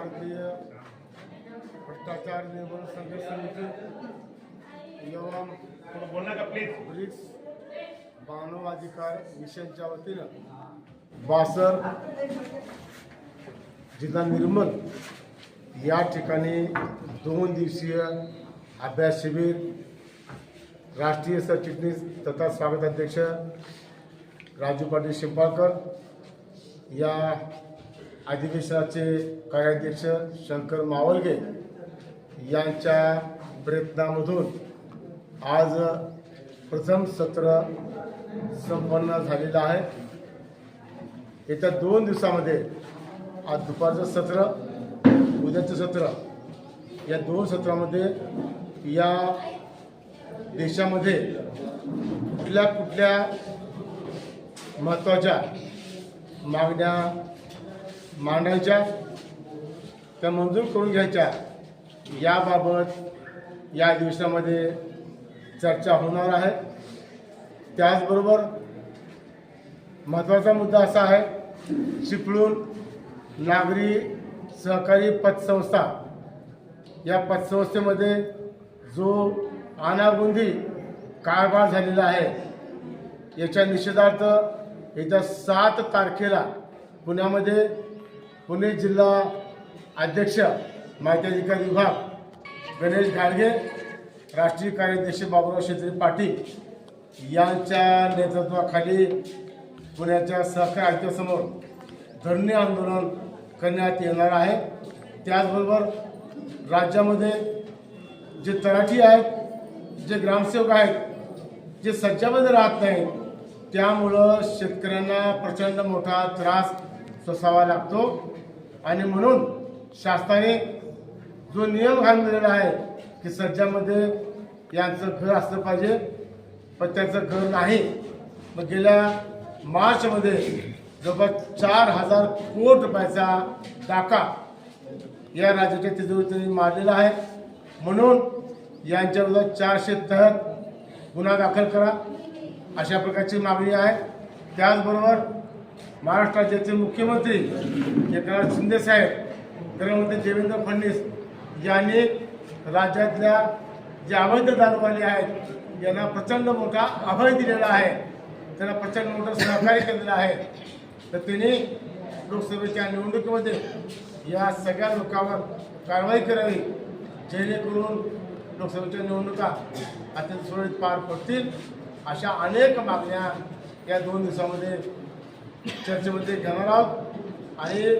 भारतीय भ्रष्टाचार निर्मूलन संघर्ष समिती एवं थोडं बोलणार का प्लीज ब्रिक्स मानवाधिकार मिशनच्या वतीनं बासर जिल्हा निर्मल या ठिकाणी दोन दिवसीय अभ्यास शिबिर राष्ट्रीय सरचिटणीस तथा स्वागताध्यक्ष राजू पाटील शिंपाळकर या अधिवेशनाचे कार्याध्यक्ष शंकर मावलगे यांच्या प्रयत्नामधून आज प्रथम सत्र संपन्न झालेलं आहे. येत्या दोन दिवसामध्ये आज दुपारचं सत्र उद्याचं सत्र या दोन सत्रामध्ये या देशामध्ये कुठल्या कुठल्या महत्त्वाच्या मागण्या मांडायच्या त्या मंजूर करून घ्यायच्या. याबाबत या दिवसामध्ये चर्चा होणार आहे. त्याचबरोबर महत्त्वाचा मुद्दा असा आहे चिपळूण नागरी सहकारी पतसंस्था या पतसंस्थेमध्ये जो आनागुंदी कारभार झालेला आहे याच्या निषेधार्थ येत्या सात तारखेला पुण्यामध्ये पुणे जिल्हा अध्यक्ष माहिती अधिकारी विभाग गणेश गाडगे राष्ट्रीय कार्याध्यक्ष बाबुराव शेत्री पाटील यांच्या नेतृत्वाखाली पुण्याच्या सहकार आयुक्तासमोर धरणे आंदोलन करण्यात येणार आहे. त्याचबरोबर राज्यामध्ये जे तलाठी आहेत जे ग्रामसेवक आहेत जे सज्जामध्ये राहत नाहीत त्यामुळं शेतकऱ्यांना प्रचंड मोठा त्रास सोसावा लागतो. आणि म्हणून शासनाने जो नियम घालून आहे की सज्जामध्ये यांचं घर असलं पाहिजे पण त्यांचं घर नाही. मग गेल्या मार्चमध्ये जवळपास चार हजार कोटी रुपयाचा डाका या राज्याच्या तिजोरीतून मारलेला आहे. म्हणून यांच्याबद्दल चारशे तहत गुन्हा दाखल करा अशा प्रकारची मागणी आहे. त्याचबरोबर महाराष्ट्र राज्याचे मुख्यमंत्री एकनाथ शिंदे साहेब गृहमंत्री देवेंद्र फडणवीस यांनी राज्यातल्या जे अवैध दारूवाले आहेत यांना प्रचंड मोठा अभय दिलेला आहे. त्यांना प्रचंड मोठं सहकार्य केलेलं आहे. तर त्यांनी लोकसभेच्या निवडणुकीमध्ये या सगळ्या लोकांवर कारवाई करावी जेणेकरून लोकसभेच्या निवडणुका अत्यंत सुरळीत पार पडतील अशा अनेक मागण्या या दोन दिवसामध्ये चर्चेमध्ये घेणार आहोत. आणि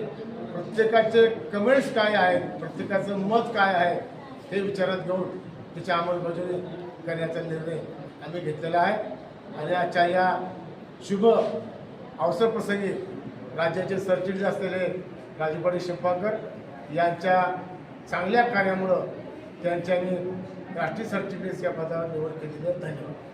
प्रत्येकाचे कमेंट्स काय आहेत प्रत्येकाचं मत काय आहे हे विचारात घेऊन त्याची अंमलबजावणी करण्याचा निर्णय आम्ही घेतलेला आहे. आणि आजच्या या शुभ अवसरप्रसंगी राज्याचे सरचिटणीस असलेले राजूपाडी शिंपाकर यांच्या चांगल्या कार्यामुळं त्यांच्यानी राष्ट्रीय सरचिटणीस या पदावर निवड केलेली आहे. धन्यवाद.